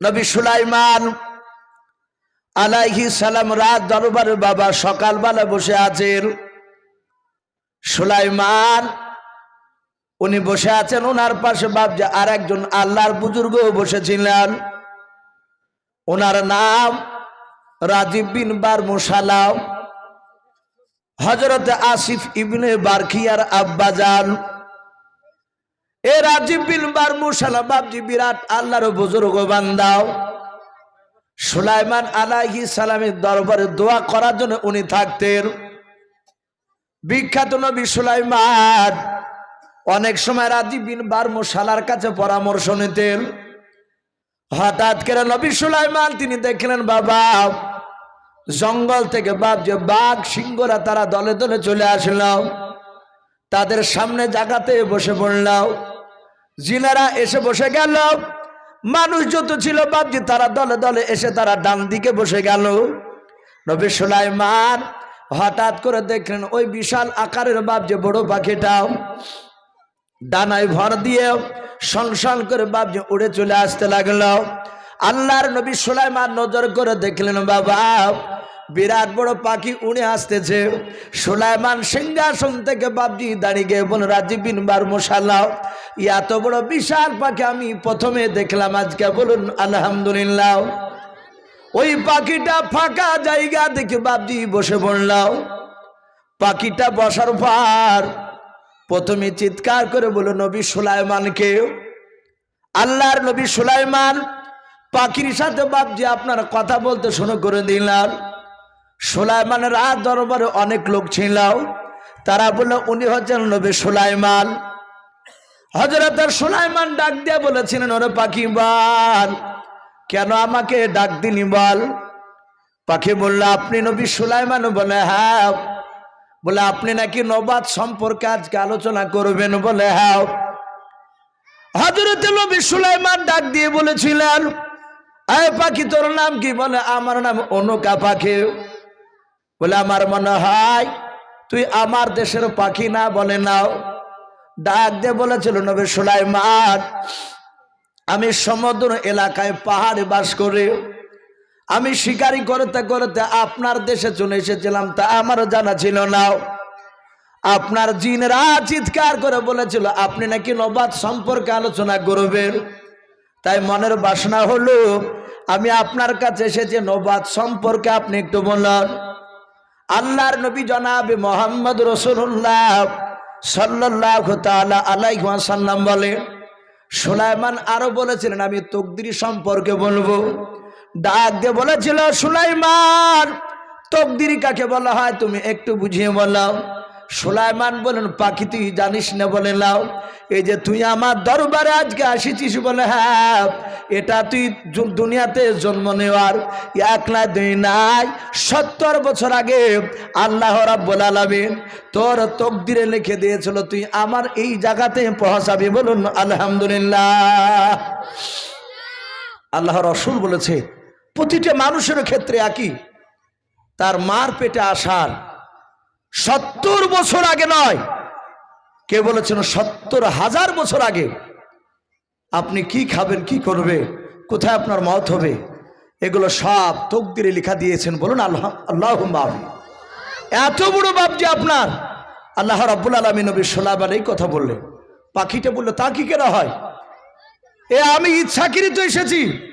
নবী সুলাইমান আলাইহি সালাম রাত দরবারের বাবা সকালবেলা বসে আছেন। সুলাইমান, উনি বসে আছেন ওনার পাশে বাবজা আর একজন আল্লাহর বুজুর্গ বসেছিলেন। ওনার নাম রাজীব বিন বার মুসালাম হজরত আসিফ ইবনে বারখিয়ার আব্বাজান। এ রাজীব বিন বার মুসালাম বাবজি বিরাট আল্লাহর বুজুর্গ বান্দাও। সুলাইমান আলাইহি সালামের দরবারে দোয়া করার জন্য উনি থাকতেন। বিখ্যাত নবী সুলাইমান অনেক সময় রাজীব বিন বারমশালার কাছে পরামর্শ নিতেন। হঠাৎ করে নবী সুলাইমান তিনি দেখলেন, বাবা, জঙ্গল থেকে বাপ যে বাঘ, সিংহরা তারা দলে দলে চলে আসলাম তাদের সামনে জায়গাতে বসে পড়লাম। জিনারা এসে বসে গেল। মানুষ যত ছিল বাপজি, তারা দলে দলে এসে তারা ডান দিকে বসে গেল। নবী সুলাইমান হঠাৎ করে দেখলেন ওই বিশাল আকারের বাপ যে বড় পাখিটাও ডানায় ভর দিয়ে সংসান করে বাপ যে উড়ে চলে আসতে লাগল। আল্লাহর নবী সুলাইমান নজর করে দেখলেন, বাবা বিরাট বড় পাখি উড়ে আসতেছে। সুলাইমান সিংহাসন থেকে বাবজি দাঁড়িয়ে গিয়ে বল রাজীব বিন বার মশাল্লাহ এত বড় বিশাল পাখি আমি প্রথমে দেখলাম, আজকে বলুন, আলহামদুলিল্লাহ। ওই পাখিটা ফাঁকা জায়গা দেখে বাবজি বসে পড়লাম পাখিটা বসার পর প্রথমে চিৎকার করে বলো নবী সুলাইমানকে, আল্লাহর নবী সুলাইমান, পাখির সাথে বাপজি আপনার কথা বলতে শুরু করে দিলাম। সুলাইমানের রাত দরবারে অনেক লোক ছিল। তারা বলল, উনি হচ্ছেন নবী সুলাইমান। হজরত সুলাইমান ডাক দিয়ে বলেছিলেন, ওরে পাখি বল, কেন আমাকে ডাক দিনি বল? পাখি বলল, আপনি নবী সুলাইমান বলে হ্যাঁ। বলে, আপনি নাকি নবাদ সম্পর্কে আজকে আলোচনা করবেন বলে হ্যাঁ। হজরত নবী সুলাইমান ডাক দিয়ে বলেছিলেন, আয় পাখি, তোর নাম কি? বলে, আমার নাম অনুকা পাখি। বলে, আমার মনে হয় তুই আমার দেশের পাখি না বলে নাও। ডাক দিয়ে বলেছিল নবী সুলাইমান, আমি সমুদ্র এলাকায় পাহাড়ে বাস করি। আমি শিকারি করতে করতে আপনার দেশে চলে এসেছিলাম, তা আমারও জানা ছিল না। আপনার জিনরা চিৎকার করে বলেছিল, আপনি নাকি নবাদ সম্পর্কে আলোচনা করবেন? তাই মনের বাসনা হলো, আমি আপনার কাছে এসেছি নবাদ সম্পর্কে আপনি একটু বলুন। আল্লাহর নবী জনাবে মোহাম্মদ রসুল্লাহ সাল্লাহ তালা আলাইসাল্লাম বলে, সুলাইমান আরও বলেছিলেন, আমি তকদিরি সম্পর্কে বলব। ডাক দিয়ে বলেছিল, সুলাইমান, তকদিরি কাকে বলা হয় তুমি একটু বুঝিয়ে বলাও সুলাইমান বলেন, পাখি তুই জানিস না? বলে, লাও। এই যে তুই আমার দরবারে আজকে আসিছিস বলে হ্যাঁ এটা তুই দুনিয়াতে জন্ম নেওয়ার এক না দুই নাই, সত্তর বছর আগে আল্লাহ রাব্বুল আলামিন তোর তকদিরে লিখে দিয়েছিল, তুই আমার এই জায়গাতে পৌঁছাবি বলুন, আলহামদুলিল্লাহ। আল্লাহ রসুল বলেছে, প্রতিটা মানুষের ক্ষেত্রে একই, তার মার পেটে আসার সত্তর বছর আগে নয়। কে বলেছেন সত্তর হাজার বছর আগে? আপনি কি খাবেন, কি করবে, কোথায় আপনার মত হবে? এগুলো সব তকদিরে লেখা দিয়েছেন বলুন, আল্লাহ আল্লাহ এত বড় বাপ যে আপনার। আল্লাহ রাব্বুল আলমী নবী সোলাবার এই কথা বললেন। পাখিটা বলল, তা কি কেনা হয়? এ, আমি ইচ্ছাকৃত এসেছি।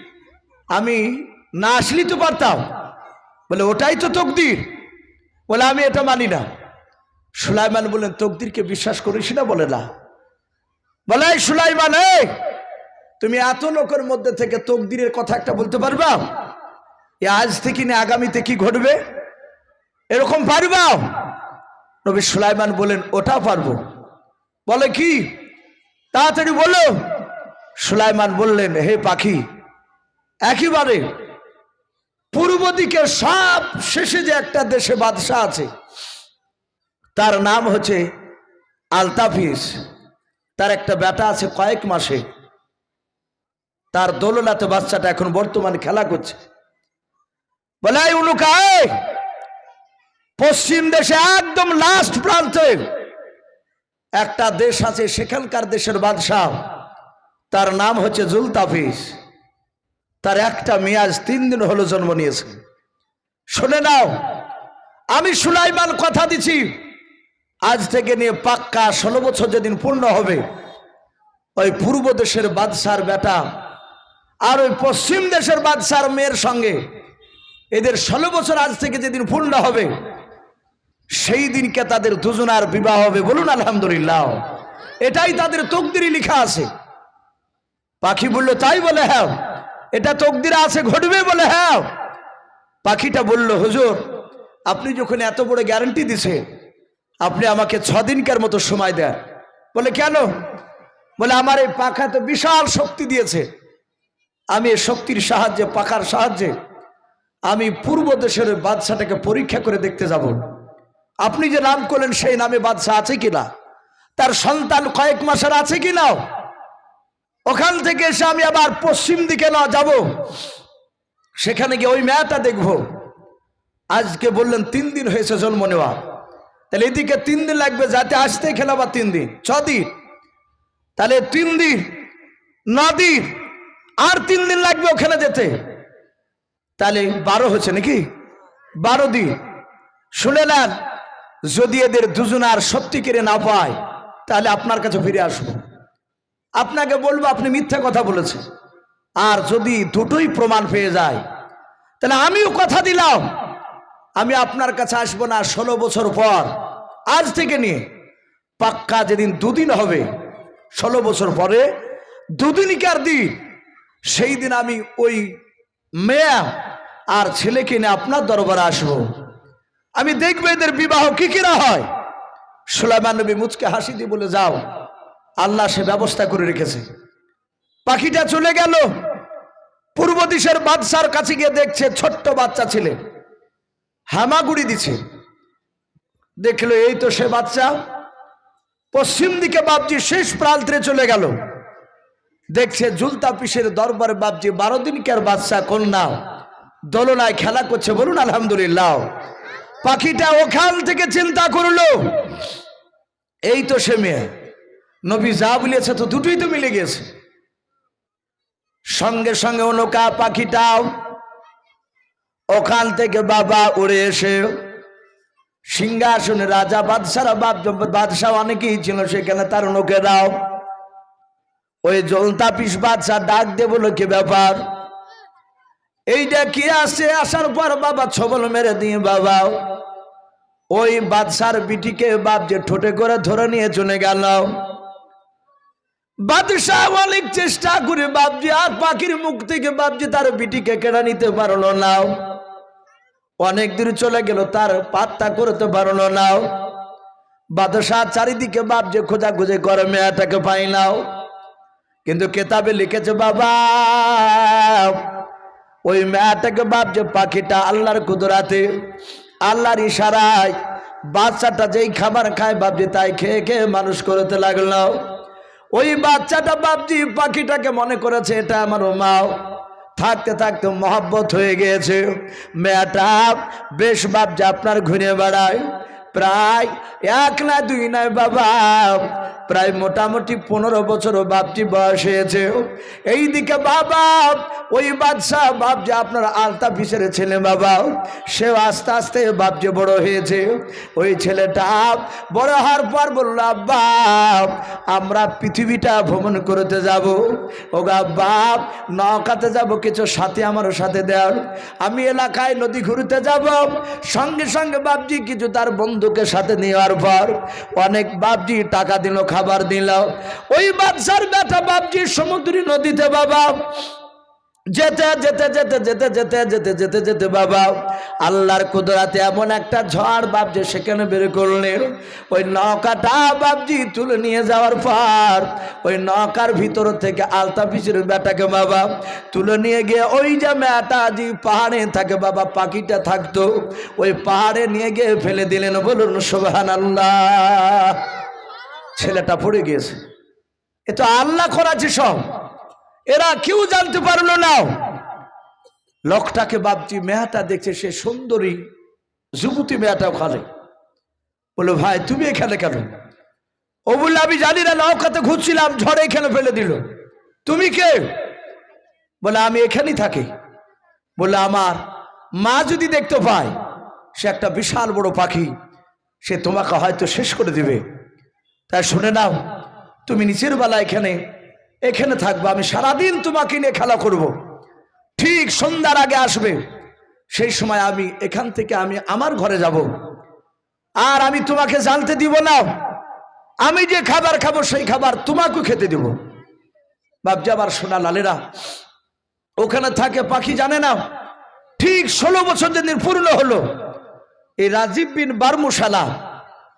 আমি না আসলি তো পারতাম। বলে, ওটাই তো তকদির। বলে, আমি এটা মানি না। সুলাইমান বললেন, তকদিরকে বিশ্বাস করিস না? বলে না। বলে সুলাইমান তুমি এত লোকের মধ্যে থেকে তকদিরের কথা একটা বলতে পারবা? এ, আজ থেকে না আগামীতে কি ঘটবে? এরকম পারবা? নবী সুলাইমান বলেন ওটা পারব। বলে, কি? তাড়াতাড়ি বলো। সুলাইমান বললেন, হে পাখি, একেবারে পূর্ব দিকে সব শেষে যে একটা দেশে বাদশাহ আছে তার নাম হচ্ছে আলতাফিস। তার একটা বেটা আছে কয়েক মাসে। তার দোলনাতে বাচ্চাটা এখন বর্তমানে খেলা করছে। বলে "এই উনুকা এই, পশ্চিম দেশে একদম লাস্ট প্রান্তে একটা দেশ আছে সেখানকার দেশের বাদশাহ। তার নাম হচ্ছে জুলতাফিস। তার একটা মেয়ে আজ তিন দিন হলো জন্ম নিয়েছে। শুনে নাও, আমি সুলাইমান কথা দিছি। আজ থেকে নিয়ে পাক্কা ষোলো বছর যেদিন পূর্ণ হবে, ওই পূর্ব দেশের বাদশার বেটা আর ওই পশ্চিম দেশের বাদশার মেয়ের সঙ্গে এদের ষোলো বছর আজ থেকে যেদিন পূর্ণ হবে, সেই দিনকে তাদের দুজনার বিবাহ হবে। বলুন, আলহামদুলিল্লাহ। এটাই তাদের তকদিরি লিখা আছে। পাখি বলল, তাই বলে হ্যাঁ। এটা তকদিরা আছে, ঘটবে বলে হ্যাঁ। পাখিটা বলল, হুজুর, আপনি যখন এত বড় গ্যারান্টি দিছে, আপনি আমাকে দিনকার মতো সময় দেন। বলে, কেন? বলে, আমার এই পাখা তো বিশাল শক্তি দিয়েছে। আমি এই শক্তির সাহায্যে, পাখার সাহায্যে, আমি পূর্ব দেশের বাদশাটাকে পরীক্ষা করে দেখতে যাব। আপনি যে নাম করলেন, সেই নামে বাদশাহ আছে কিনা? তার সন্তান কয়েক মাসের আছে কিনা? ওখান থেকে এসে আমি আবার পশ্চিম দিকে না যাব, সেখানে গিয়ে ওই মেয়াটা দেখব। আজকে বললেন, তিন দিন হয়েছে জন্ম নেওয়া। তাহলে এদিকে তিন দিন লাগবে, যাতে আসতে খেলাবা তিন দিন। ছ দিন। তাহলে তিন দিন, ন দিন, আর তিন দিন লাগবে ওখানে যেতে। তাহলে বারো হচ্ছে নাকি? বারো দিন। শুনে নেন, যদি এদের দুজন আর সত্যি কেড়ে না পায়, তাহলে আপনার কাছে ফিরে আসব। আপনাকে বলব, আপনি মিথ্যা কথা বলেছেন। আর যদি দুটোই প্রমাণ পেয়ে যায়, তাহলে আমিও কথা দিলাম। আমি আপনার কাছে আসব না ষোলো বছর পর, আজ থেকে নিয়ে। পাক্কা যেদিন দুদিন হবে, ষোলো বছর পরে দুদিনকার দিন? সেই দিন আমি ওই মেয়া আর ছেলেকে নিয়ে আপনার দরবারে আসব। আমি দেখব এদের বিবাহ কি কিনা হয়। সুলাইমান নবী মুচকে হাসি দিয়ে বলে, যাও। আল্লাহ সে ব্যবস্থা করে রেখেছে। পাখিটা চলে গেল। পূর্ব দিশের বাদশার কাছে গিয়ে দেখছে ছোট্ট বাচ্চা ছেলে। হামাগুড়ি দিছে। দেখল, এই তো সে বাচ্চা। পশ্চিম দিকে বাপজি শেষ প্রান্তে চলে গেল। দেখছে, জুলতা পিসের দরবার বাপজি বারো দিনকার বাচ্চা কোন কন্যা দোলনায় খেলা করছে। বলুন, আলহামদুলিল্লাহ। পাখিটা ওখান থেকে চিন্তা করল, এই তো সে মেয়ে। নবী যা বলেছে তো দুটোই তো মিলে গেছে। সঙ্গে সঙ্গে অনুকা পাখিটাও ওখান থেকে বাবা উড়ে এসে সিংহাসনে রাজা বাদশারা বাপ বাদশাহ অনেকেই ছিল সেখানে তার দাও। ওই জলতা পিস বাদশাহ ডাক দেব কি ব্যাপার? এইটা কি আসে আসার পর বাবা ছবল মেরে দিয়ে বাবা, ওই বাদশার বিটিকে বাপ যে ঠোঁটে করে ধরে নিয়ে চলে গেল। বাদশাহ অনেক চেষ্টা করে বাপজি, আর পাখির মুখ থেকে বাপজি তার বিটিকে কেড়ে নিতে পারল না। অনেক দূর চলে গেল, তার পাত্তা করতে পারল না। বাদশাহ চারিদিকে বাপ যে খোঁজাখুঁজি করে, মেয়েটাকে পাই নাও কিন্তু কেতাবে লিখেছে, বাবা, ওই মেয়েটাকে বাপ যে পাখিটা আল্লাহর কুদরাতে, আল্লাহর ইশারায়, বাচ্চাটা যেই খাবার খায়, বাপজি তাই খেয়ে খেয়ে মানুষ করতে লাগল। ওই বাচ্চাটা বাপজি পাখিটাকে মনে করেছে, এটা আমার মাও। থাকতে থাকতে মহাব্বত হয়ে গিয়েছে। মেয়েটা বেশ বাপজি, আপনার ঘুরে বেড়ায়। প্রায় এক না দুই নয় বাবা। প্রায় মোটামুটি পনেরো বছর বাপটি বয়স হয়েছে। এইদিকে বাবা, ওই বাদশাহ বাপ যে আপনার আলতা পিসের ছেলে বাবা, সেও আস্তে আস্তে বাপ যে বড় হয়েছে। ওই ছেলেটা বড় হওয়ার পর বলল বাপ আমরা পৃথিবীটা ভ্রমণ করতে যাব। ও বাপ নৌকাতে যাব, কিছু সাথে আমার সাথে দেওয়ার। আমি এলাকায় নদী ঘুরতে যাব। সঙ্গে সঙ্গে বাপজি কিছু তার বন্ধুকে সাথে নেওয়ার পর অনেক বাপজি টাকা দিল খাবার দিল ওই বাদশার বেটা বাপজি সমুদ্রী নদীতে বাবা। যেতে যেতে যেতে যেতে যেতে যেতে যেতে যেতে বাবা। আল্লাহর কুদরাতে এমন একটা ঝড় বাপজি সেখানে বের করলেন ওই নৌকাটা বাপজি তুলে নিয়ে যাওয়ার পর, ওই নৌকার ভিতর থেকে আলতা পিসের বেটাকে বাবা তুলে নিয়ে গিয়ে ওই যে মেয়েটা জি পাহাড়ে থাকে বাবা, পাখিটা থাকতো, ওই পাহাড়ে নিয়ে গিয়ে ফেলে দিলেন বলুন সোহান আল্লাহ ছেলেটা পড়ে গিয়েছে। এ তো আল্লাহ করাছে সব। এরা কেউ জানতে পারল না। লোকটাকে বাপজি মেয়াটা দেখছে সে সুন্দরী। যুবতী মেয়াটা ওখানে। বলে ভাই, তুমি এখানে কেন? ও বললে, আমি জানি না, নৌকাতে ঘুরছিলাম, ঝড়ে এখানে ফেলে দিল। তুমি কে? বলে আমি এখানেই থাকি। বলে আমার মা যদি দেখতে পায়, সে একটা বিশাল বড় পাখি, সে তোমাকে হয়তো শেষ করে দিবে। তাই শুনে নাও, তুমি নিচের বেলা এখানে এখানে থাকবে, আমি সারাদিন তোমাকে নিয়ে খেলা করব। ঠিক সন্ধ্যার আগে আসবে। সেই সময় আমি এখান থেকে আমি আমার ঘরে যাব। আর আমি তোমাকে জানতে দিব না, আমি যে খাবার খাব সেই খাবার তোমাকেও খেতে দিব। বাবজি আবার সোনা লালেরা, ওখানে থাকে পাখি জানে না, ঠিক ষোলো বছর যেদিন পূর্ণ হলো, এই রাজীব বিন বারমুশালা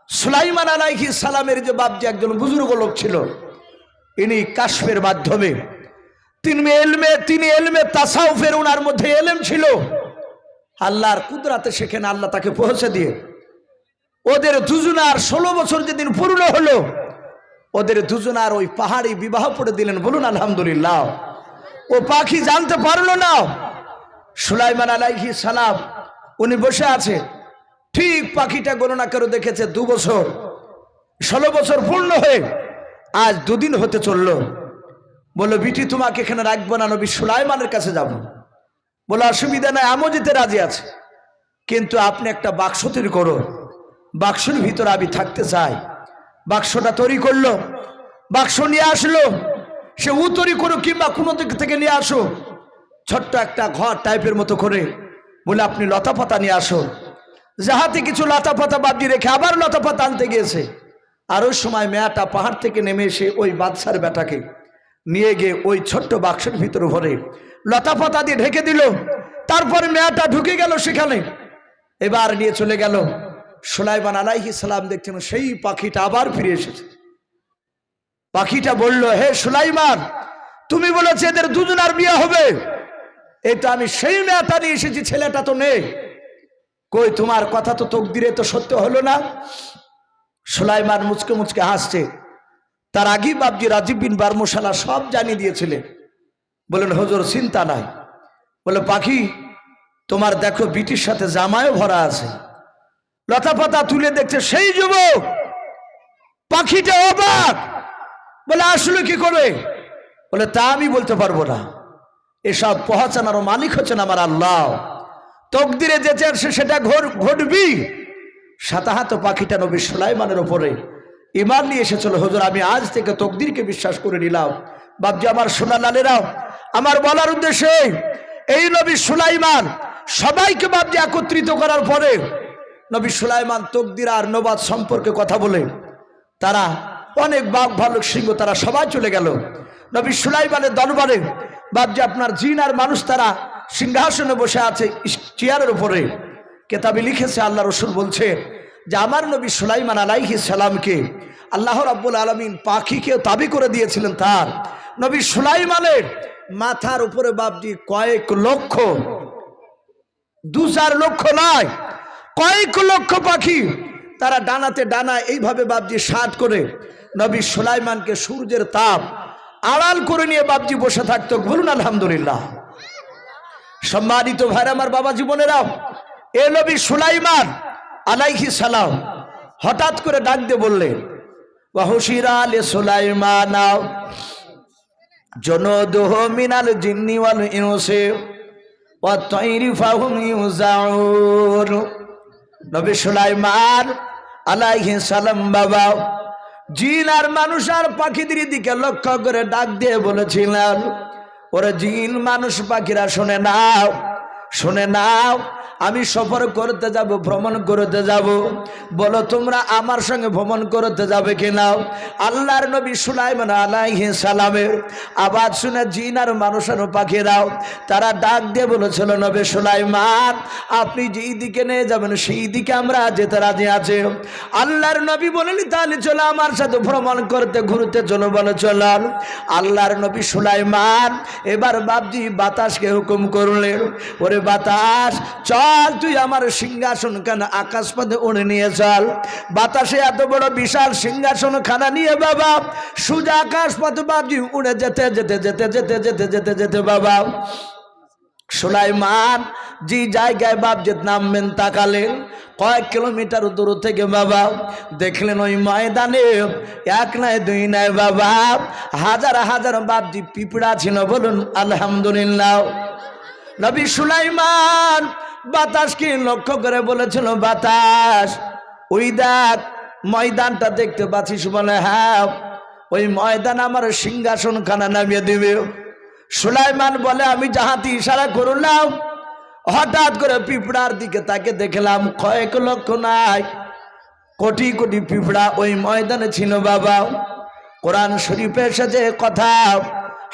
সুলাইমান আলাইহি সালামের যে বাবজি একজন বুজুর্গ লোক ছিল, ইনি কাশ্মের মাধ্যমে তিনি এলমে তিনি এলমে তাসাউফের ওনার মধ্যে এলেম ছিল। আল্লাহর কুদরাতে সেখানে আল্লাহ তাকে পৌঁছে দিয়ে, ওদের দুজনার ষোলো বছর যেদিন পূর্ণ হলো, ওদের দুজনার ওই পাহাড়ি বিবাহ করে দিলেন। বলুন, আলহামদুলিল্লাহ। ও পাখি জানতে পারল না। সুলাইমান আলাইহি সালাম, উনি বসে আছে। ঠিক পাখিটা গণনা করে দেখেছে দু বছর। ষোলো বছর পূর্ণ হয়ে আজ দুদিন হতে চলল। বলল, বিটি, তোমাকে এখানে রাখব না, নবী সুলাইমানের কাছে যাব। বলে অসুবিধা নাই, আমও যেতে রাজি আছে। কিন্তু আপনি একটা বাক্স তৈরি করো। বাক্সের ভিতরে আমি থাকতে চাই। বাক্সটা তৈরি করল। বাক্স নিয়ে আসলো। সে উ তৈরি করো কিংবা কোনো দিক থেকে নিয়ে আসো। ছোট্ট একটা ঘর টাইপের মতো করে। বলে আপনি লতা পাতা নিয়ে আসো। যাহাতে কিছু লতা পাতা বাদ রেখে আবার লতা পাতা আনতে গিয়েছে। আর ওই সময় মেয়াটা পাহাড় থেকে নেমে এসে ওই বাদশার বেটাকে নিয়ে গিয়ে ওই ছোট্ট বাক্সের ভিতরে ভরে লতা পাতা দিয়ে ঢেকে দিল। তারপরে মেয়াটা ঢুকে গেল সেখানে। এবার নিয়ে চলে গেল। সোলাইমান আলাইহি সালাম দেখছেন সেই পাখিটা আবার ফিরে এসেছে। পাখিটা বলল, হে সুলাইমান, তুমি বলেছে এদের দুজনার বিয়ে হবে। এটা আমি সেই মেয়াটা নিয়ে এসেছি, ছেলেটা তো নেই। কই, তোমার কথা তো তকদিরে তো সত্য হলো না? সুলাইমান মুচকে মুচকে হাসছে। তার আগেই বাবজি রাজীব বিন বারমশালা সব জানিয়ে দিয়েছিলেন বলেন হজর, চিন্তা নাই। বলে পাখি, তোমার দেখো বিটির সাথে জামায়ও ভরা আছে। লতা পাতা তুলে দেখছে সেই যুবক। পাখিটা অবাক। বলে আসলে কি করবে? বলে তা আমি বলতে পারব না। এসব পহাচানার মালিক হচ্ছেন আমার আল্লাহ। তকদিরে যেতে আসে সেটা ঘটবি। সাতাহাত পাখিটা নবী সুলাইমানের ওপরে ইমান নিয়ে এসেছিল। হুজুর, আমি আজ থেকে তকদিরকে বিশ্বাস করে নিলাম। বাবজি আমার সোনা লালেরাও, আমার বলার উদ্দেশ্যে এই নবী সুলাইমান সবাইকে বাবজি একত্রিত করার পরে নবী সুলাইমান তকদির আর নবাদ সম্পর্কে কথা বলে তারা অনেক বাঘ, ভালুক, সিংহ, তারা সবাই চলে গেল। নবী সুলাইমানের দরবারে বাবজি আপনার জিন আর মানুষ তারা সিংহাসনে বসে আছে চেয়ারের উপরে। কেতাবে লিখেছে, আল্লাহ রসুল বলছে যে, আমার নবী সুলাইমান আলাইহি সালামকে আল্লাহ রাব্বুল আলমিন পাখিকে দাবি করে দিয়েছিলেন তার। নবী সুলাইমানের মাথার উপরে বাবজি কয়েক লক্ষ দু চার লক্ষ নয়, কয়েক লক্ষ পাখি তারা ডানাতে ডানা এইভাবে বাবজি সাত করে নবী সুলাইমানকে সূর্যের তাপ আড়াল করে নিয়ে বাবজি বসে থাকতো। বলুন, আলহামদুলিল্লাহ। সম্মানিত ভাই, আমার বাবা জীবনেরাও এ নবী সুলাইমান আলাইহি সালাম হঠাৎ করে ডাক দিয়ে বললেন জনদোহ মিনাল সালাম বাবা জিন আর মানুষ আর পাখিদের দিকে লক্ষ্য করে ডাক দিয়ে বলেছিলেন, ওরা জিন, মানুষ, পাখিরা, শুনে নাও শুনে নাও আমি সফর করতে যাব, ভ্রমণ করতে যাব। বলো, তোমরা আমার সঙ্গে ভ্রমণ করতে যাবে কিনা? আল্লাহর নবী সুলাইমান আলাইহি সালামের আবার শুনে জিন আর মানুষ আর পাখিরাও তারা ডাক দিয়ে বলেছিল, নবী সুলাইমান, আপনি যেই দিকে নিয়ে যাবেন, সেই দিকে আমরা যেতে রাজি আছে। আল্লাহর নবী বলেনি তাহলে চলো আমার সাথে ভ্রমণ করতে, ঘুরতে চলো। বলে, চলান। আল্লাহর নবী সুলাইমান এবার বাপজি বাতাসকে হুকুম করলেন, ওরে বাতাস, চল তুই আমার সিংহাসন খানা আকাশ পথে উড়ে নিয়ে চল। বাতাসে এত বড় বিশাল সিংহাসন খানা নিয়ে বাবা, সুজা আকাশ পথে বাপজি উড়ে যেতে যেতে যেতে যেতে যেতে যেতে যেতে বাবা। সুলাইমান, যে জায়গায় বাপজেদ নামবেন তাকালেন কয়েক কিলোমিটার দূর থেকে বাবা, দেখলেন ওই ময়দানে এক নয় দুই নয় বাবা। হাজার হাজার বাপজি পিঁপড়া ছিল বলুন, আলহামদুলিল্লাহ। নবী সুলাইমান বাতাসকে লক্ষ্য করে বলেছিল, বাতাস, ওই দেখ, ময়দানটা দেখতে পাচ্ছিস বলে হ্যাঁ ওই ময়দান আমার সিংহাসন খানা নামিয়ে দিবে। সুলাইমান বলে, আমি যাহাতি ইশারা করলাম, হঠাৎ করে পিঁপড়ার দিকে তাকে দেখলাম, কয়েক লক্ষ নাই, কোটি কোটি পিঁপড়া ওই ময়দানে ছিল, বাবা। কোরআন শরীফে এসেছে কথা,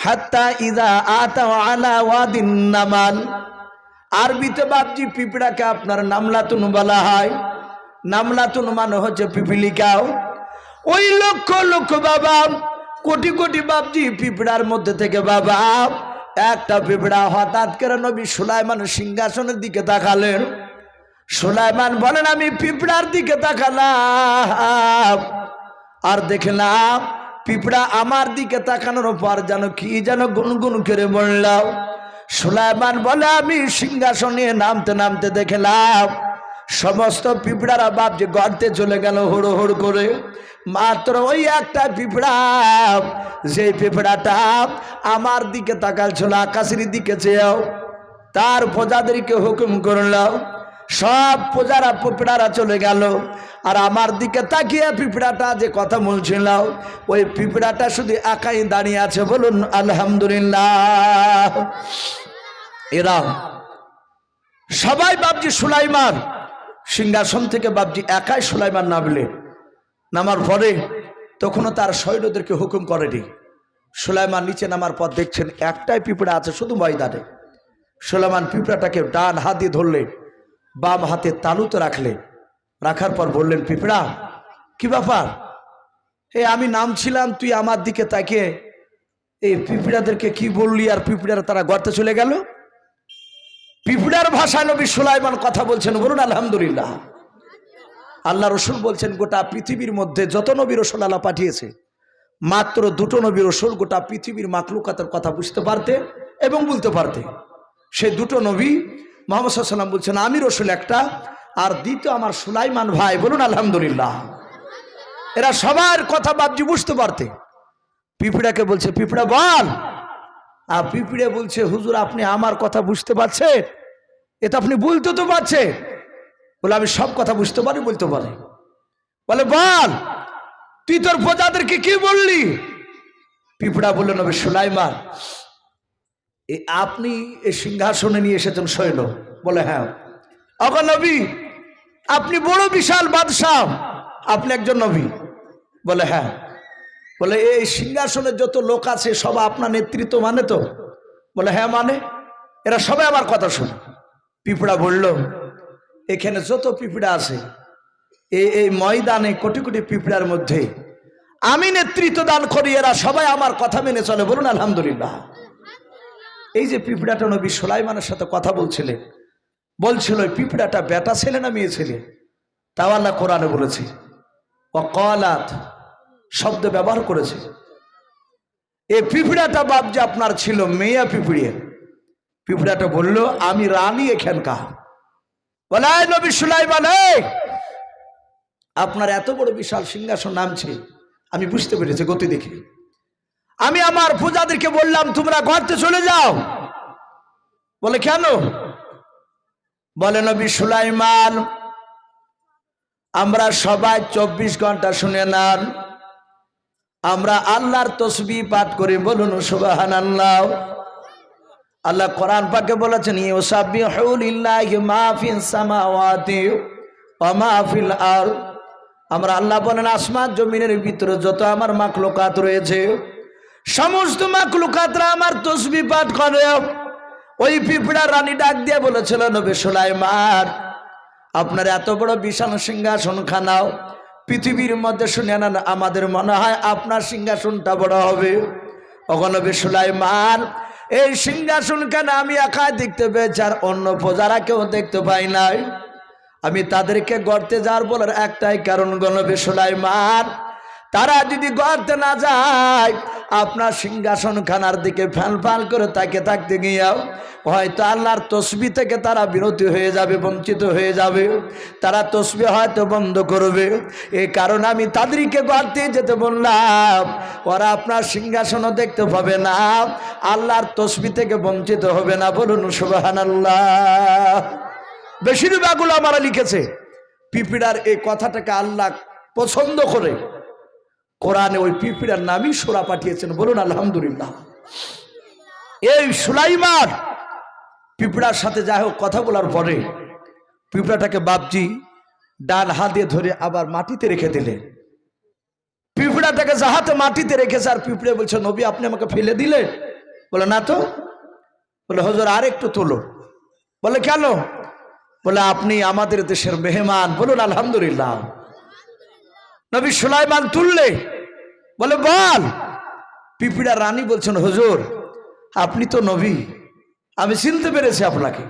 হাত্তা ইদা আতা আলা ওয়াদিন নামাল। আরবিতে বাপজি পিঁপড়াকে আপনার নামলাতুন বলা হয়। নামলাতুন মানে হচ্ছে পিপিলিকাও ওই লক্ষ লক্ষ বাবা, কোটি কোটি বাপজি পিঁপড়ার মধ্যে থেকে বাবা, একটা পিঁপড়া হঠাৎ করে নবী সুলাইমান সিংহাসনের দিকে তাকালেন। সুলাইমান বলেন, আমি পিঁপড়ার দিকে তাকালাম। আর দেখলাম, পিঁপড়া আমার দিকে তাকানোর পর যেন কি যেন গুনগুন করে বললাম সুলাইমান বলে, আমি সিংহাসনে নামতে নামতে দেখলাম, সমস্ত পিঁপড়ারা বাপ যে গর্তে চলে গেল হুড়ো হুড় করে। মাত্র ওই একটা পিঁপড়া যে পিঁপড়াটা আমার দিকে তাকাল ছিল আকাশের দিকে চেয়েও। তার প্রজাদেরকে হুকুম করলাম সব প্রজারা পিঁপড়ারা চলে গেল। আর আমার দিকে তাকিয়ে পিঁপড়াটা যে কথা বলছিল ওই পিঁপড়াটা শুধু একাই দাঁড়িয়ে আছে বলুন, আলহামদুলিল্লাহ। এরা সবাই বাবজি সুলাইমান, সিংহাসন থেকে বাবজি একাই সুলাইমান নামলে। নামার পরে তখনও তার সৈন্যদেরকে হুকুম করেনি। সুলাইমান নিচে নামার পর দেখছেন একটাই পিঁপড়া আছে শুধু ময়দানে। সুলাইমান পিঁপড়াটাকে ডান হাত দিয়ে ধরলেন বাম হাতে তালুতে রাখলেন রাখার পর বললেন, পিঁপড়া, কি ব্যাপার? এ, আমি নামছিলাম, তুই আমার দিকে তাকে এই পিঁপড়াদেরকে কি বললি আর পিঁপড়ারা তারা গর্তে চলে গেল? পিঁপড়ার ভাষায় নবী সুলাইমান কথা বলছেন, বলুন, আলহামদুলিল্লাহ। আল্লাহ রসুল বলছেন, গোটা পৃথিবীর মধ্যে যত নবী রসুল আল্লাহ পাঠিয়েছে, মাত্র দুটো নবী রসুল গোটা পৃথিবীর মাকলুকাতের কথা বুঝতে পারতে এবং বলতে পারতে। সে দুটো নবী মোহাম্মদ সাল্লাম বলছেন আমি রসুল একটা, আর দ্বিতীয় আমার সুলাইমান ভাই। বলুন, আলহামদুলিল্লাহ। এরা সবার কথা বাবজি বুঝতে পারতে। পিঁপড়াকে বলছে, পিঁপড়া, বল। আর পিঁপড়ে বলছে, হুজুর, আপনি আমার কথা বুঝতে পারছেন? এটা আপনি বলতে তো পারছে বলে, আমি সব কথা বুঝতে পারি, বলতে পারি। বলে, বল, তুই তোর প্রজাদেরকে কি বললি? পিঁপড়া বললেন নবে সুলাইমান আপনি এ সিংহাসনে নিয়ে এসেছেন শৈল বলে হ্যাঁ। অগ নবী, আপনি বড় বিশাল বাদশাহ। আপনি একজন নবী। বলে হ্যাঁ। বলে, এই সিংহাসনে যত লোক আছে, সব আপনার নেতৃত্ব মানে তো। বলে হ্যাঁ মানে? এরা সবাই আমার কথা শোনে। পিঁপড়া বলল, এখানে যত পিঁপড়া আছে এই এই ময়দানে কোটি কোটি পিঁপড়ার মধ্যে আমি নেতৃত্ব দান করি, এরা সবাই আমার কথা মেনে চলে। বলুন, আলহামদুলিল্লাহ। এই যে পিঁপড়াটা নবী সোলাইমানের সাথে কথা বলছিলেন, বলছিল, ওই পিঁপড়াটা বেটা ছেলে না মেয়ে ছেলে? তাও আল্লাহ কোরআনে বলেছে অকলাত শব্দ ব্যবহার করেছে। এই পিঁপড়াটা বাপ যে আপনার ছিল, মেয়া পিঁপড়িয়ে পিঁপড়াটা বলল, আমি রানী এখানকার। বলে "এই নবী সুলাইমান আপনার এত বড় বিশাল সিংহাসন নামছে, আমি বুঝতে পেরেছি গতি দেখে। আমি আমার পূজাদেরকে বললাম, তোমরা গর্তে চলে যাও। বলে, কেন? বলে, নবী সুলাইমান, আমরা সবাই চব্বিশ ঘণ্টা শুনে নেন। আমরা আল্লাহর তসবি পাঠ করি, বলুন সুবাহান আল্লাহ আল্লাহ কোরআন পাকে বলেছেন আমরা আল্লাহ বলেন, আসমান জমিনের ভিতরে যত আমার মাকলুকাত রয়েছে সমস্ত মাকলুকাতরা আমার তসবি পাঠ করে। ওই পিঁপড়া রানী ডাক দিয়ে বলেছিল, নবী সুলাইমান, আপনার এত বড় বিশাল সিংহাসন খানাও পৃথিবীর মধ্যে শুনে নেন, আমাদের মনে হয় আপনার সিংহাসনটা বড় হবে। অগনবী সুলাইমান, এই সিংহাসন কেন আমি একা দেখতে পেয়েছি আর অন্য প্রজারা কেউ দেখতে পাই নাই? আমি তাদেরকে গর্তে যাওয়ার বলার একটাই কারণ গণবে সুলাইমান, তারা যদি গর্তে না যায় আপনার সিংহাসন খানার দিকে ফ্যাল ফ্যাল করে তাকে থাকতে গিয়েও হয়তো আল্লাহর তসবি থেকে তারা বিরতি হয়ে যাবে, বঞ্চিত হয়ে যাবে। তারা তসবি হয়তো বন্ধ করবে। এ কারণে আমি তাদেরকে বাড়তে যেতে বললাম, ওরা আপনার সিংহাসনও দেখতে পাবে না, আল্লাহর তসবি থেকে বঞ্চিত হবে না। বলুন সুবাহান আল্লাহ বেশিরভাগগুলো আমারা লিখেছে, পিপিড়ার এই কথাটাকে আল্লাহ পছন্দ করে। কোরআনে ওই পিপিড়ার নামই সোরা পাঠিয়েছেন। বলুন, আলহামদুলিল্লাহ। এই সুলাইমান, পিঁপড়ার সাথে যাই হোক, কথা বলার পরে পিঁপড়াটাকে বাপজি ডান হাত ধরে আবার মাটিতে রেখে দিলেন পিঁপড়াটাকে যাহাতে মাটিতে রেখেছে, আর পিঁপড়ে বলছে, নবী, আপনি আমাকে ফেলে দিলেন বলে, না তো। বলে, হজর আর একটু তোলো। বলে, কেন? বলে, আপনি আমাদের দেশের মেহমান। বলুন, আলহামদুলিল্লাহ। নবী সুলাইমান তুললে, বলে, বল। পিপিড়া রানী বলছেন, হুজুর, আপনি তো নবী, আমি চিনতে পেরেছি আপনাকে।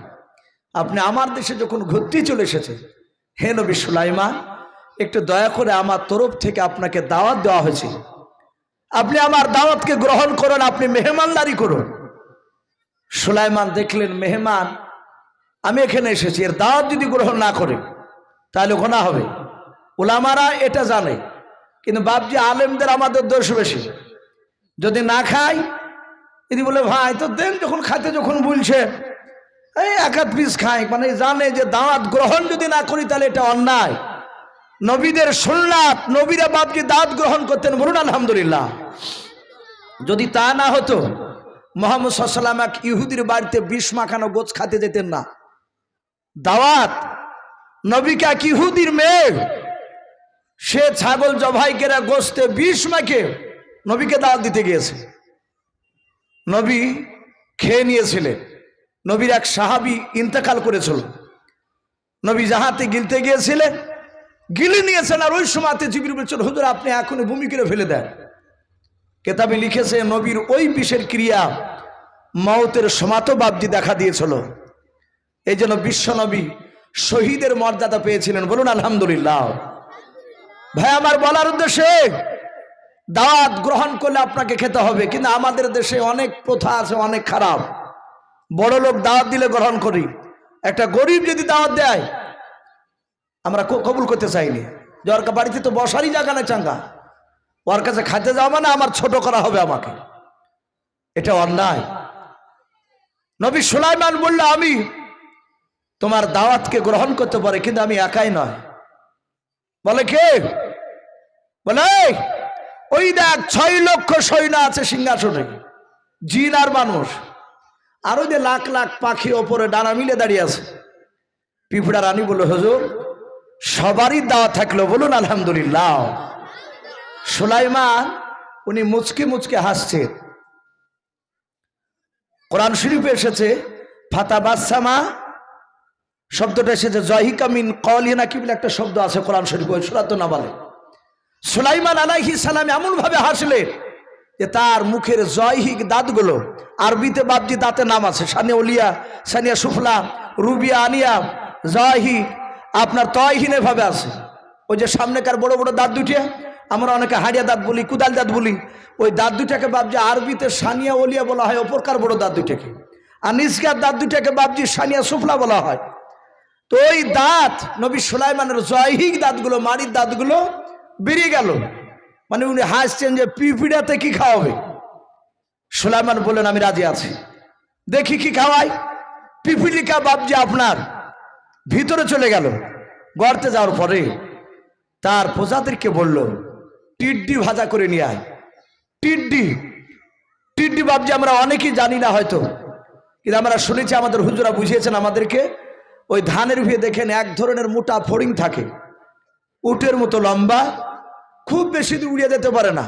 আপনি আমার দেশে যখন ঘুরতে চলে এসেছে, হে নবী সুলাইমান, একটু দয়া করে আমার তরফ থেকে আপনাকে দাওয়াত দেওয়া হয়েছে। আপনি আমার দাওয়াতকে গ্রহণ করুন, আপনি মেহমানদারি করুন। সুলাইমান দেখলেন, মেহমান, আমি এখানে এসেছি, এর দাওয়াত যদি গ্রহণ না করে, তাহলে গোনা হবে। ওলামারা এটা জানে, কিন্তু বাপজি আলেমদের আমাদের দোষ বেশি। যদি না খাই যদি বলে, ভাই তো দেন যখন খাতে যখন বলছে, এই এক পিস খাই। মানে জানে যে দাঁত গ্রহণ যদি না করি, তাহলে এটা অন্যায়। নবীদের সুন্নাত, নবীরা বাপজি দাঁত গ্রহণ করতেন বলুন, আলহামদুলিল্লাহ। যদি তা না হতো, মোহাম্মদ সাল্লাম এক ইহুদির বাড়িতে বিষ মাখানো গোছ খাতে যেতেন না। দাওয়াত, নবিকা কিহুদির মেয়ে সে ছাগল জবাই কেরা গোস্তে বিষ মাকে নবীকে দাওয়াত দিতে গিয়েছে। নবী খেয়ে নিয়েছিলেন। নবীর এক সাহাবি ইন্তেকাল করেছিল। নবী জাহাতে গিলতে গিয়েছিলেন। গিলে নিয়েছেন আর ওই সময়তে জিবির বলছেন, হুজুর, আপনি এখনই ভূমি করে ফেলে দেন। কেতাবে লিখেছে, নবীর ওই বিষের ক্রিয়া মৌতের সমাত বাবজি দেখা দিয়েছিল। এই জন্য বিশ্বনবী শহীদের মর্যাদা পেয়েছিলেন। বলুন, আলহামদুলিল্লাহ। ভাই, আমার বলার উদ্দেশ্যে দাওয়াত গ্রহণ করলে আপনাকে খেতে হবে, কিন্তু আমাদের দেশে অনেক প্রথা আছে, অনেক খারাপ। বড় লোক দাওয়াত দিলে গ্রহণ করি। একটা গরিব যদি দাওয়াত দেয়, আমরা কবুল করতে চাইনি। যে ওর বাড়িতে তো বসারই জায়গা না চাঙ্গা। ওর কাছে খাইতে যাওয়া মানে আমার ছোট করা হবে আমাকে। এটা অন্যায়। নবী সুলাইমান বলল, আমি তোমার দাওয়াতকে গ্রহণ করতে পারে, কিন্তু আমি একাই নয়। বলে কে? বলে ওই দেখ, ছয় লক্ষ সৈন্য আছে সিংহাসনে, জিন আর মানুষ। আরও যে লাখ লাখ পাখি ওপরে ডানা মিলে দাঁড়িয়ে আছে। পিঁপড়া রানী বলল, হজুর, সবারই দাওয়া থাকল, বলুন আলহামদুলিল্লাহ। সুলাইমান, উনি মুচকে মুচকে হাসছেন কোরআন শরীফে এসেছে, ফাতা বাসামা শব্দটা এসেছে জহিকা মিন কলিয়া নাকি বলে একটা শব্দ আছে কোরআন শরীফ, ওই সুরাত না বলে সুলাইমান আলাইহি সালাম এমন ভাবে হাসলেন যে তার মুখের জয়হিক দাঁতগুলো আরবিতে বাবজি দাঁতে নাম আছে সানিয়া উলিয়া সানিয়া সুফলা, রুবিয়া, আনিয়া, জয়হি, আপনার তয়হীনে ভাবে আছে। ওই যে সামনেকার বড় বড় দাঁত দুটিয়া আমরা অনেকে হাড়িয়া দাঁত বলি, কুদাল দাঁত বলি, ওই দাঁত দুটাকে বাবজি আরবিতে সানিয়া ওলিয়া বলা হয়, অপরকার বড় দাঁত দুটাকে আর নিষ্কার দাঁত দুটাকে বাবজি সানিয়া সুফলা বলা হয়। তো ওই দাঁত নবী সুলাইমানের জয়হিক দাঁতগুলো মারির দাঁতগুলো বেরিয়ে গেল। মানে উনি হাসছেন যে পিপিড়াতে কি খাওয়াবে? সুলাইমান বললেন, আমি রাজি আছি। দেখি কি খাওয়াই। পিপিলিকা বাবজি আপনার ভিতরে চলে গেল। গর্তে যাওয়ার পরে তার প্রজাদেরকে বলল, টিড্ডি ভাজা করে নিয়ে আয়। টিড্ডি টিড্ডি বাবজি আমরা অনেকেই জানি না হয়তো। কিন্তু আমরা শুনেছি আমাদের হুজুরা বুঝিয়েছেন আমাদেরকে, ওই ধানের ভিয়ে দেখেন এক ধরনের মোটা ফড়িং থাকে। উটের মতো লম্বা, খুব বেশি উড়িয়ে যেতে পারে না।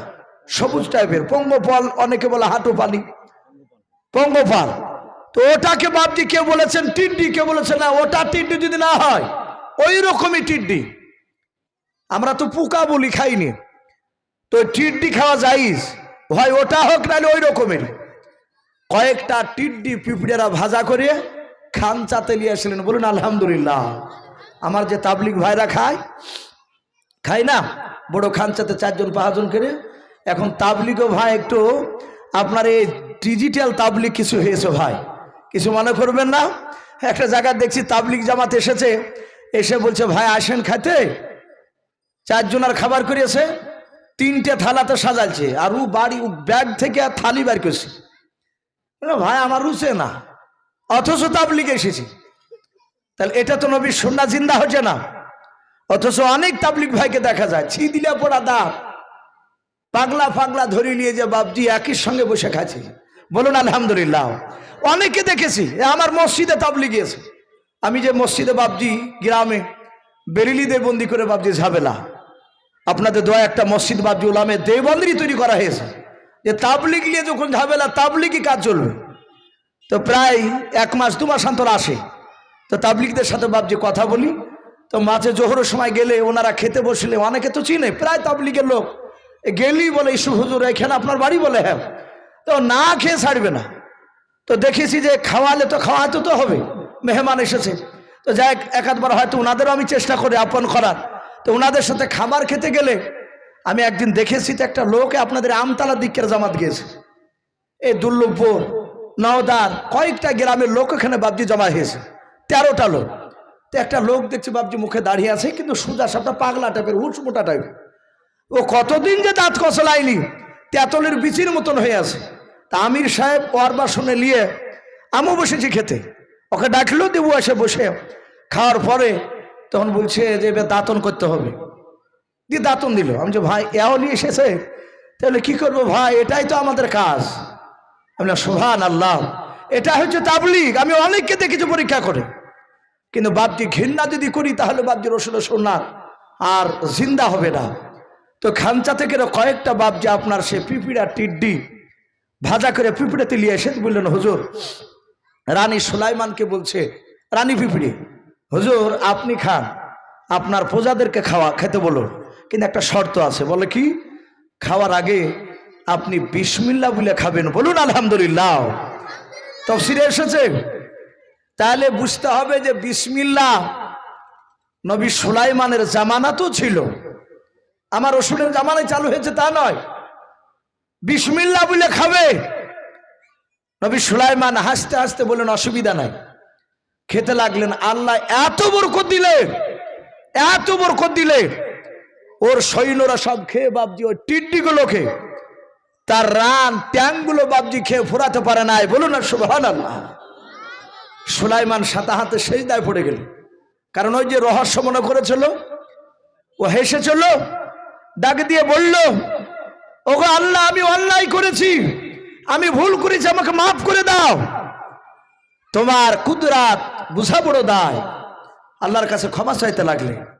সবুজ টাইপের, পঙ্গপাল, অনেকে বলে হাঁটু পানি পঙ্গপাল, তো ওটাকে বাপজি কেউ বলেছেন টিড্ডি, কেউ বলেছেন না, ওটা টিড্ডি যদি না হয় ওই রকমই টিড্ডি। আমরা তো পুকা বলি, খাইনি। তো টিড্ডি খাওয়া যাইস হয় ওটা হোক, নাহলে ওই রকমের কয়েকটা টিড্ডি পিঁপড়েরা ভাজা করে খানচাতে নিয়ে আসলেন। বলুন, আলহামদুলিল্লাহ। আমার যে তাবলিক ভাইরা খায় খায় না? বড় খানচাতে চারজন পাঁচজন করে। এখন তাবলিগও ভাই একটু, আপনার এই ডিজিটাল তাবলিগ কিছু হয়েছে ভাই। কিছু মনে করবেন না? একটা জায়গায় দেখছি তাবলিগ জামাত এসেছে। এসে বলছে, ভাই, আসেন খাইতে? চারজন আর খাবার করিয়েছে। তিনটে থালাতে সাজালছে আর ও বাড়ি ব্যাগ থেকে আর থালি বার করছে। ভাই, আমার রুচে না। অথচ তাবলিগে এসেছি। তাহলে এটা তো নবীর সন্না জিন্দা হচ্ছে না। অথচ অনেক তাবলিক ভাইকে দেখা যায়, ছি দিলে পড়া দাঁত। পাগলা ফাগলা ধরে নিয়ে যে বাপজি একই সঙ্গে বসে খাচ্ছি। বলুন, আলহামদুলিল্লাহ। অনেকে দেখেছি আমার মসজিদে তাবলি গিয়েছে আমি যে মসজিদে বাপজি গ্রামে বেরিলিদের বন্দি করে বাপজি ঝাবেলা আপনাদের দোয়া একটা মসজিদ বাপজি উলামে দেবন্দিরই তৈরি করা হয়েছে। যে তাবলিগ নিয়ে যখন ঝাবেলা তাবলিগই কাজ চলবে। তো প্রায় এক মাস, দু মাস অন্তর আসে। তো তাবলিগদের সাথে বাপজি কথা বলি তো মাঝে জোহরের সময় গেলে ওনারা খেতে বসলে, অনেকে তো চিনে, প্রায় তাবলিগের লোক। গেলি বলে, ইসু হুজুর, এখানে আপনার বাড়ি বলে হ্যাঁ। তো না খেয়ে ছাড়বে না। তো দেখেছি যে খাওয়ালে তো খাওয়াতে তো হবে, মেহমান এসেছে। তো যাই এক আধবার হয়তো ওনাদেরও আমি চেষ্টা করি আপন করার। তো ওনাদের সাথে খাবার খেতে গেলে আমি একদিন দেখেছি তো একটা লোক আপনাদের আমতলা দিকের জামাত গিয়েছে। এই দুর্লভপুর, নওদার কয়েকটা গ্রামের লোক এখানে বাবজি জমা হয়েছে। তেরোটা লোক। তো একটা লোক দেখছি বাবজি মুখে দাঁড়িয়ে আছে, কিন্তু সুজা সাপটা পাগলা টাইপের হুঁচ মোটা টাইপের ও কতদিন যে দাঁত কষলাইনি তেতলের বিচির মতন হয়ে আছে। তা আমির সাহেব ওয়ারবা শুনে নিয়ে, আমিও বসেছি খেতে। ওকে ডাকলো, দেবু এসে বসে। খাওয়ার পরে তখন বলছে যে, এবার দাঁতন করতে হবে। দিয়ে দাঁতন দিল। আমি যে ভাই, এও নিয়ে এসেছে? তাহলে কি করব ভাই? এটাই তো আমাদের কাজ। আমি সোহান আল্লাহ এটা হচ্ছে তাবলিগ। আমি অনেককে দেখেছি পরীক্ষা করে। কিন্তু বাপজি ঘৃণা যদি করি, তাহলে বাপজি রসুল সোনার, আর জিন্দা হবে না। তো খাঞ্চা থেকে কয়েকটা বাপজি আপনার সে পিপিড়া টিড্ডি, ভাজা করে পিঁপড়েতে নিয়ে এসে বললেন, হুজুর, রানী সুলাইমানকে বলছে, রানী পিঁপড়ি, হুজুর, আপনি খান, আপনার প্রজাদেরকে খাওয়া, খেতে বলুন। কিন্তু একটা শর্ত আছে, বলে কি, খাওয়ার আগে আপনি বিসমিল্লা বলে খাবেন, বলুন আলহামদুলিল্লাহ। তফসিরে এসেছে তাহলে বুঝতে হবে যে বিসমিল্লা নবী সুলাইমানের জামানা তো ছিল। আমার রসুলের জামানায় চালু হয়েছে তা নয়। বিসমিল্লা বলে খাবে। নবী সুলাইমান হাসতে হাসতে বললেন, অসুবিধা নাই। খেতে লাগলেন, আল্লাহ এত বরকত দিলে, এত বরকত দিলে, ওর সৈন্যরা সব খেয়ে বাবজি, ওই টিড্ডিগুলোকে তার রান ট্যাংগুলো বাবজি খেয়ে ফোরাতে পারে নাই। বলুন না সুবহান আল্লাহ সুলাইমান সাতা হাতে সেই দায় পড়ে গেল। কারণ ওই যে রহস্য মনে করেছিল, ও হেসে চলল ডাক দিয়ে বলল, ওগো আল্লাহ, আমি অন্যায় করেছি, আমি ভুল করেছি, আমাকে মাফ করে দাও। তোমার কুদরাত বুঝা বড় দায়। আল্লাহর কাছে ক্ষমা চাইতে লাগলে